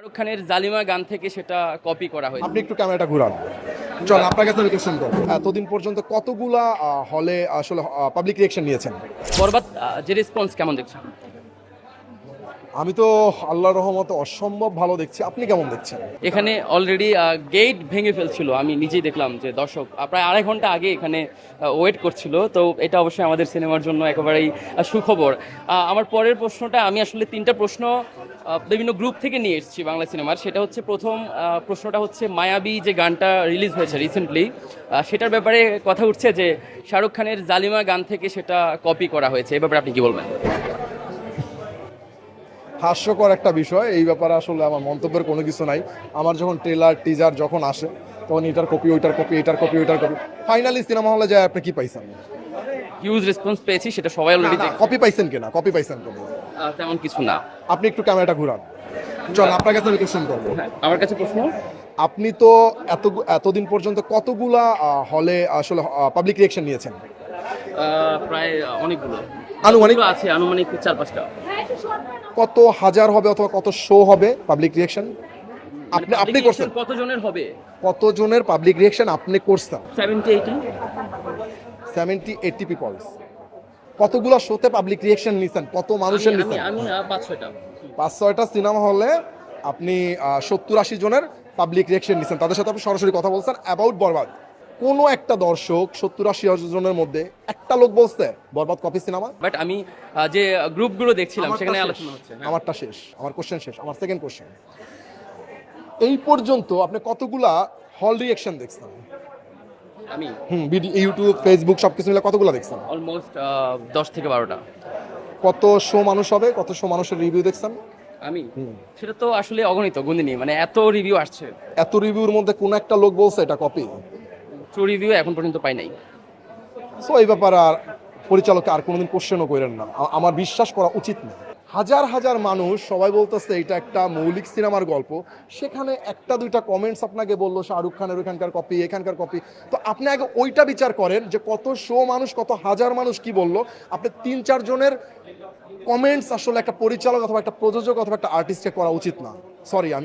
শাহরুখ খানের জালিমা গান থেকে সেটা কপি করা হয়েছে। আপনি একটু ক্যামেরাটা ঘুরান। চল আপনার কাছে আমি কোশ্চেন করব। এতদিন পর্যন্ত কতগুলা হলে আসলে পাবলিক রিয়েকশন নিয়েছেন? বরবাদ যে রেসপন্স কেমন দেখছেন আমি তো আল্লাহর রহমতে অসম্ভব ভালো দেখছি। আপনি কেমন দেখছেন? এখানে অলরেডি গেট ভেঙে ফেলছিল। আমি নিজেই দেখলাম যে দর্শক প্রায় আড়াই ঘণ্টা আগে এখানে ওয়েট করছিল। তো এটা অবশ্যই আমাদের সিনেমার জন্য একেবারেই সুখবর। আমার পরের প্রশ্নটা আমি আসলে তিনটা প্রশ্ন বিভিন্ন গ্রুপ থেকে নিয়ে এসেছি বাংলা সিনেমার সেটা হচ্ছে প্রথম প্রশ্নটা হচ্ছে মায়াবী যে গানটা রিলিজ হয়েছে রিসেন্টলি সেটার ব্যাপারে কথা উঠছে যে শাহরুখ খানের জালিমা গান থেকে সেটা কপি করা হয়েছে। এ ব্যাপারে আপনি কি বলবেন? হাস্যকর একটা বিষয়। এই ব্যাপারে আসলে আমার মন্তব্যের কোনো কিছু নাই। আমার যখন ট্রেলার টিজার যখন আসে তখন এটার কপি ওইটার কপি এটার কপি ওইটার কপি ফাইনালি সিনেমা হলে যায় আপনি কি পাইছেন? হিউজ রেসপন্স পেয়েছি সেটা সবাই অলরেডি কপি পাইছেন কিনা? কপি পাইছেন কিনা তেমন কিছু না। আপনি একটু ক্যামেরাটা ঘুরান। চল আপনার কাছে আমি কোশ্চেন করব হ্যাঁ, আমার কাছে প্রশ্ন। আপনি তো এত এতদিন পর্যন্ত কতগুলা হলে আসলে পাবলিক রিয়েকশন নিয়েছেন? প্রায় অনেকগুলো। আনুমানিক? আছে? আনুমানিক চার পাঁচটা। কত হাজার হবে অথবা কত শো হবে পাবলিক রিয়েকশন আপনি আপনি করছেন। কত জনের হবে? কত জনের পাবলিক রিয়েকশন আপনি করছেন? Seventy eighty seventy eighty peoples কতগুলো শোতে পাবলিক রিয়েকশন নিছেন? কত মানুষের নিছেন? আমি আহ, পাঁচ ছয়টা। পাঁচ ছয়টা সিনেমা হলে আপনি সত্তর আশি জনের পাবলিক রিয়েকশন নিছেন। তাদের সাথে আপনি সরাসরি কথা বলছেন। অ্যাবাউট বরবাদ। কোনো একটা দর্শক সত্তর আশি জনের মধ্যে একটা লোক বলছে বরবাদ কপি সিনেমা বাট আমি যে গ্রুপগুলো দেখছিলাম সেখানে আলোচনা হচ্ছে হ্যাঁ। আমারটা শেষ। আমার কোশ্চেন শেষ। আমার সেকেন্ড কোশ্চেন এই পর্যন্ত আপনি কতগুলা হল রিয়েকশন দেখছেন? আমি? হুম ভিডিও ইউটিউব ফেসবুক সবকিছু মিলে কতগুলা দেখছেন? অলমোস্ট দশ থেকে বারোটা। কত শো মানুষ হবে কত শো মানুষের রিভিউ দেখছেন? আমি? সেটা তো আসলে অগণিত গুণিনী মানে এত রিভিউ আসছে। এত রিভিউর মধ্যে কোন একটা লোক বলছে এটা কপি ট্রু রিভিউ এখন পর্যন্ত পাই নাই। সো এই ব্যাপারে আর পরিচালককে আর কোনোদিন কোশ্চেনও করেন না। আমার বিশ্বাস করা উচিত না। হাজার হাজার মানুষ সবাই বলতেছে, এটা একটা মৌলিক সিনেমার গল্প। সেখানে একটা, দুইটা কমেন্টস আপনাকে বলল, শাহরুখ খানের ওইখানকার কপি এখানকার কপি তো আপনি আগে ওইটা বিচার করেন যে কত শো মানুষ, কত হাজার মানুষ কি বলল। আপনি তিন চারজনের কমেন্টস আসলে একটা পরিচালক অথবা একটা প্রযোজক অথবা একটা আর্টিস্টকে করা উচিত না। সরি আমি